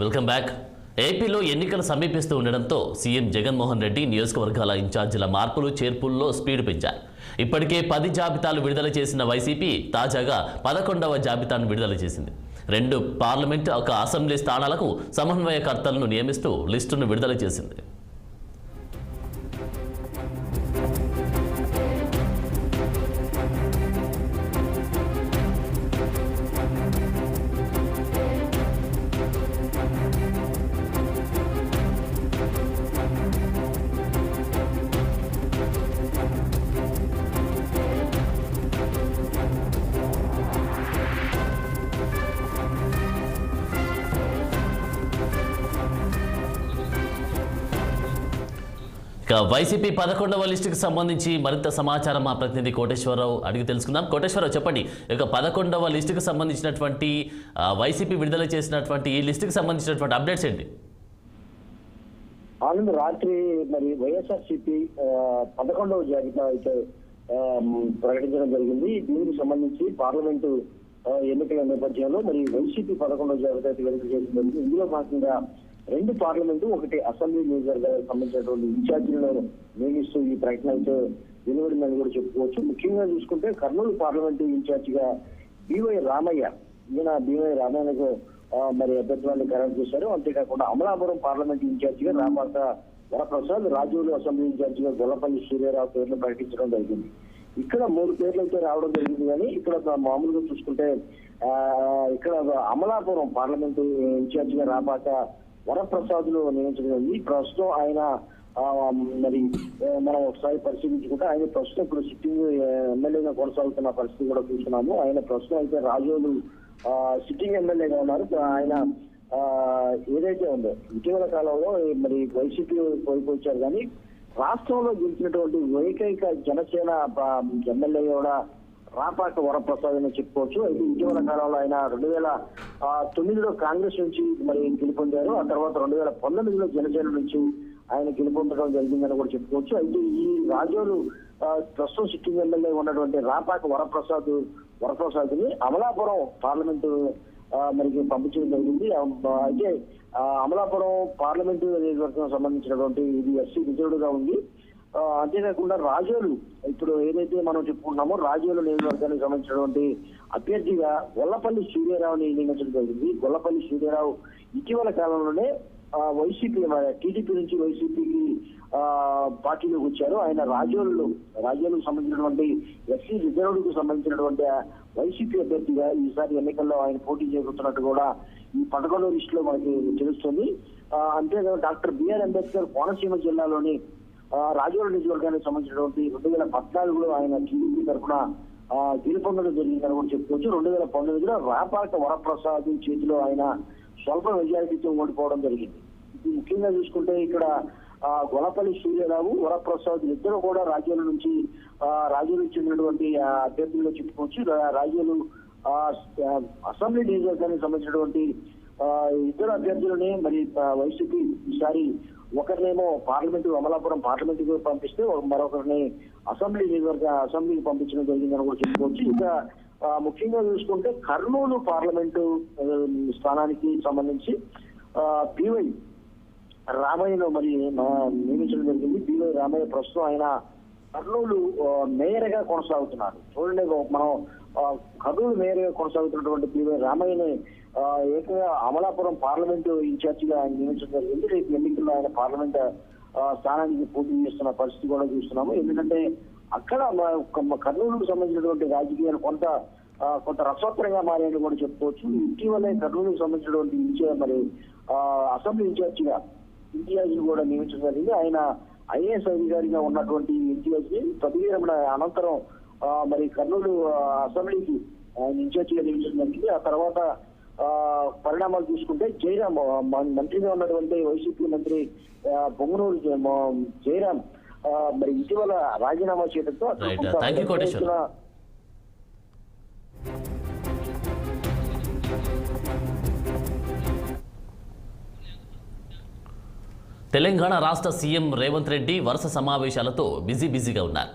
Welcome back. ఏపీలో ఎన్నికలు సమీపిస్తూ ఉండడంతో సీఎం జగన్మోహన్ రెడ్డి నియోజకవర్గాల ఇన్ఛార్జీల మార్పులు చేర్పుల్లో స్పీడ్ పెంచారు. ఇప్పటికే పది జాబితాలు విడుదల చేసిన వైసీపీ తాజాగా పదకొండవ జాబితాను విడుదల చేసింది. రెండు పార్లమెంట్ ఒక అసెంబ్లీ స్థానాలకు సమన్వయకర్తలను నియమిస్తూ లిస్టును విడుదల చేసింది. ఇక వైసీపీ పదకొండవ లిస్టుకు సంబంధించి మరింత సమాచారం మా ప్రతినిధి కోటేశ్వరరావు అడిగి తెలుసుకుందాం. కోటేశ్వరరావు చెప్పండి. ఇక పదకొండవ లిస్టుకు సంబంధించినటువంటి వైసీపీ విడుదల చేసినటువంటి ఈ లిస్టుకు సంబంధించినటువంటి అప్డేట్స్ ఏంటి? ఆనంద్ రాత్రి మరి వైఎస్ఆర్సీపీ పదకొండవ జాబితా అయితే ప్రకటించడం జరిగింది. దీనికి సంబంధించి పార్లమెంటు ఎన్నికల నేపథ్యంలో మరి వైసీపీ పదకొండవ జాబితా అయితే వెలుగు చేసింది. ఇందులో భాగంగా రెండు పార్లమెంటు ఒకటి అసెంబ్లీ నియోజకవర్గాలకు సంబంధించినటువంటి ఇన్ఛార్జీలను నియమిస్తూ ఈ ప్రయత్నాలతో అయితే వెలువడిందని కూడా చెప్పుకోవచ్చు. ముఖ్యంగా చూసుకుంటే కర్నూలు పార్లమెంటు ఇన్ఛార్జిగా బివై రామయ్య ఈయన బివై రామయ్యకు మరి అభ్యర్థులను ఖరారు చేశారు. అంతేకాకుండా అమలాపురం పార్లమెంట్ ఇన్ఛార్జిగా రాపాక వరప్రసాద్ రాజోలు అసెంబ్లీ ఇన్ఛార్జిగా గొల్లపల్లి సూర్యారావు పేర్లు ప్రకటించడం జరిగింది. ఇక్కడ మూడు పేర్లు అయితే రావడం జరిగింది కానీ ఇక్కడ మామూలుగా చూసుకుంటే ఇక్కడ అమలాపురం పార్లమెంటు ఇన్ఛార్జిగా రాపాక వరప్రసాద్ను నియమించడం ఈ ప్రస్తుతం ఆయన మరి మనం ఒకసారి పరిశీలించుకుంటే ఆయన ప్రస్తుతం ఇప్పుడు సిట్టింగ్ ఎమ్మెల్యేగా కొనసాగుతున్న పరిస్థితి కూడా చూస్తున్నాము. ఆయన ప్రస్తుతం అయితే రాజోలు సిట్టింగ్ ఎమ్మెల్యేగా ఉన్నారు. ఆయన ఏదైతే ఉందో ఇటీవల కాలంలో మరి వైసీపీ వైపు కానీ రాష్ట్రంలో గెలిచినటువంటి ఏకైక జనసేన ఎమ్మెల్యే కూడా రాపాక వరప్రసాద్ అని చెప్పుకోవచ్చు. అయితే ఇటీవల కాలంలో ఆయన రెండు వేల తొమ్మిదిలో కాంగ్రెస్ నుంచి మరి గెలుపొందారు. ఆ తర్వాత రెండు వేల పంతొమ్మిదిలో జనసేన నుంచి ఆయన గెలుపొందడం జరిగిందని కూడా చెప్పుకోవచ్చు. అయితే ఈ రాజోలు ప్రస్తుతం సిట్టింగ్ ఎమ్మెల్యే ఉన్నటువంటి రాపాక వరప్రసాద్ వరప్రసాద్ని అమలాపురం పార్లమెంటు మనకి పంపించడం జరిగింది. అయితే అమలాపురం పార్లమెంటు నియోజకవర్గం సంబంధించినటువంటి ఇది ఎస్సీ రిజర్వ్డ్గా ఉంది. అంతేకాకుండా రాజోలు. ఇప్పుడు ఏదైతే మనం చెప్పుకుంటున్నామో రాజోలు నియోజకవర్గానికి సంబంధించినటువంటి అభ్యర్థిగా గొల్లపల్లి సూర్యారావుని నియమించడం జరిగింది. గొల్లపల్లి సూర్యారావు ఇటీవల కాలంలోనే వైసీపీ టీడీపీ నుంచి వైసీపీకి పార్టీలోకి వచ్చారు. ఆయన రాజోలు రాజోలకు సంబంధించినటువంటి ఎస్సీ రిజర్వ్డ్ సంబంధించినటువంటి వైసీపీ అభ్యర్థిగా ఈసారి ఎన్నికల్లో ఆయన పోటీ చేస్తున్నట్టు కూడా ఈ పదకొండవ లిస్ట్లో మనకి తెలుస్తుంది. అంతేకాదు డాక్టర్ బిఆర్ అంబేద్కర్ కోనసీమ జిల్లాలోని రాజోల నియోజకవర్గానికి సంబంధించినటువంటి రెండు వేల పద్నాలుగులో ఆయన టీడీపీ తరఫున గెలుపొందడం జరిగిందని కూడా చెప్పుకోవచ్చు. రెండు వేల పంతొమ్మిదిలో రాపాక వరప్రసాద్ చేతిలో ఆయన స్వల్ప మెజారిటీతో ఓడిపోవడం జరిగింది. ఇది ముఖ్యంగా చూసుకుంటే ఇక్కడ గొలపల్లి సూర్యరావు వరప్రసాద్ ఇద్దరు కూడా రాజ్యాల నుంచి ఆ, రాజ్యాలకు చెందినటువంటి అభ్యర్థులుగా చెప్పుకోవచ్చు. రాజ్యాలు అసెంబ్లీ నియోజకవర్గానికి సంబంధించినటువంటి ఇద్దరు అభ్యర్థులని మరి వైసీపీ ఈసారి ఒకరినేమో పార్లమెంటు అమలాపురం పార్లమెంటుకు పంపిస్తే మరొకరిని అసెంబ్లీ నియోజకవర్గ అసెంబ్లీకి పంపించడం జరిగిందని కూడా చెప్పుకోవచ్చు. ఇంకా ముఖ్యంగా చూసుకుంటే కర్నూలు పార్లమెంటు స్థానానికి సంబంధించి పివై రామయ్యను మరి నియమించడం జరిగింది. పివై రామయ్య ప్రస్తుతం ఆయన కర్నూలు ఆ, మేయర్గా కొనసాగుతున్నారు. చూడండి మనం కర్నూలు మేయర్గా కొనసాగుతున్నటువంటి పివై రామయ్యని ఏకంగా అమలాపురం పార్లమెంటు ఇన్ఛార్జిగా ఆయన నియమించడం జరిగింది. రేపు ఎన్నికల్లో ఆయన పార్లమెంట్ స్థానానికి పోటీ చేస్తున్న పరిస్థితి కూడా చూస్తున్నాము. ఎందుకంటే అక్కడ కర్నూలుకు సంబంధించినటువంటి రాజకీయాలు కొంత కొంత రసోత్తరంగా మారాయని కూడా చెప్పుకోవచ్చు. ఇటీవలే కర్నూలుకు సంబంధించినటువంటి ఇన్ఛార్జ్ మరి అసెంబ్లీ ఇన్ఛార్జిగా ఇన్ఛార్జ్ కూడా నియమించడం జరిగింది. ఆయన ఐఏఎస్ అధికారిగా ఉన్నటువంటి ఇన్ఛార్జ్ని పదవీరమణ అనంతరం మరి కర్నూలు అసెంబ్లీకి ఇన్ఛార్జిగా నియమించడం జరిగింది ఆ తర్వాత ఆ, పరిణామాలు చూసుకుంటే జయరాం మంత్రిగా ఉన్నటువంటి వైసీపీ మంత్రి మా- జయరాం మరి ఇటీవల రాజీనామా చేయడంతో తెలంగాణ రాష్ట్ర సీఎం రేవంత్ రెడ్డి వరుస సమావేశాలతో బిజీ బిజీగా ఉన్నారు.